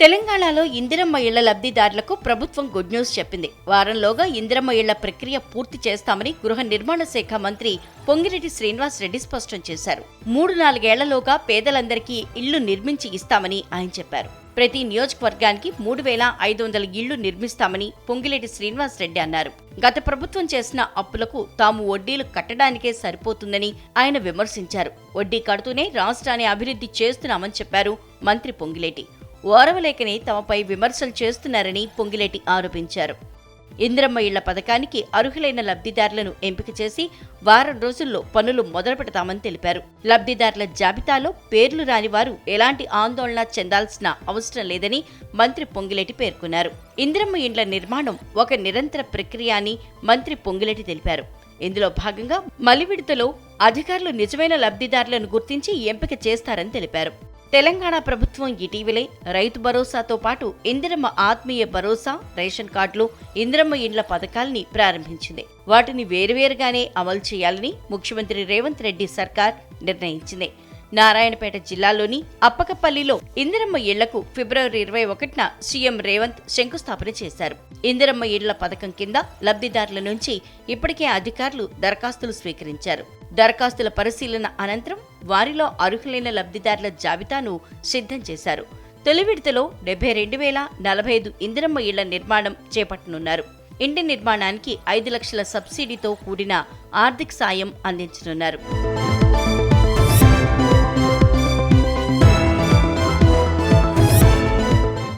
తెలంగాణలో ఇందిరమ్మ ఇళ్ళ లబ్ధిదారులకు ప్రభుత్వం గుడ్ న్యూస్ చెప్పింది. వారంలోగా ఇందిరమ్మ ఇళ్ళ ప్రక్రియ పూర్తి చేస్తామని గృహ నిర్మాణ శాఖ మంత్రి పొంగిరెడ్డి శ్రీనివాస్ రెడ్డి స్పష్టం చేశారు. మూడు నాలుగేళ్ళలోగా పేదలందరికీ ఇళ్ళు నిర్మించి ఇస్తామని ఆయన చెప్పారు. ప్రతి నియోజకవర్గానికి మూడు వేల ఐదు వందల ఇళ్ళు నిర్మిస్తామని పొంగిరెడ్డి శ్రీనివాస్ రెడ్డి అన్నారు. గత ప్రభుత్వం చేసిన అప్పులకు తాము వడ్డీలు కట్టడానికే సరిపోతుందని ఆయన విమర్శించారు. వడ్డీ కడుతూనే రాష్ట్రాన్ని అభివృద్ధి చేస్తున్నామని చెప్పారు మంత్రి పొంగిలేటి ఓరవలేకనే తమపై విమర్శలు చేస్తున్నారని పొంగిలేటి ఆరోపించారు. ఇందిరమ్మ ఇళ్ళ పథకానికి అర్హులైన లబ్ధిదారులను ఎంపిక చేసి వారం రోజుల్లో పనులు మొదలు పెడతామని తెలిపారు. లబ్ధిదారుల జాబితాలో పేర్లు రాని వారు ఎలాంటి ఆందోళన చెందాల్సిన అవసరం లేదని మంత్రి పొంగిలేటి పేర్కొన్నారు. ఇందిరమ్మ ఇండ్ల నిర్మాణం ఒక నిరంతర ప్రక్రియ అని మంత్రి పొంగిలేటి తెలిపారు. ఇందులో భాగంగా మలివిడతలో అధికారులు నిజమైన లబ్ధిదారులను గుర్తించి ఎంపిక చేస్తారని తెలిపారు. తెలంగాణ ప్రభుత్వం ఇటీవలే రైతు భరోసాతో పాటు ఇందిరమ్మ ఆత్మీయ భరోసా రేషన్ కార్డులు ఇందిరమ్మ ఇండ్ల పథకాల్ని ప్రారంభించింది. వాటిని వేరువేరుగానే అమలు చేయాలని ముఖ్యమంత్రి రేవంత్ రెడ్డి సర్కార్ నిర్ణయించింది. నారాయణపేట జిల్లాలోని అప్పకపల్లిలో ఇందిరమ్మ ఇళ్ళకు ఫిబ్రవరి ఇరవై ఒకటిన సీఎం రేవంత్ శంకుస్థాపన చేశారు. ఇందిరమ్మ ఇళ్ళ పథకం కింద లబ్ధిదారుల నుంచి ఇప్పటికే అధికారులు దరఖాస్తులు స్వీకరించారు. దరఖాస్తుల పరిశీలన అనంతరం వారిలో అర్హులైన లబ్ధిదారుల జాబితాను సిద్ధం చేశారు. తొలి విడతలో డెబ్బై రెండు వేల నలభై ఐదు ఇందిరమ్మ ఇళ్ళ నిర్మాణం చేపట్టనున్నారు. ఇంటి నిర్మాణానికి ఐదు లక్షల సబ్సిడీతో కూడిన ఆర్థిక సాయం అందించనున్నారు.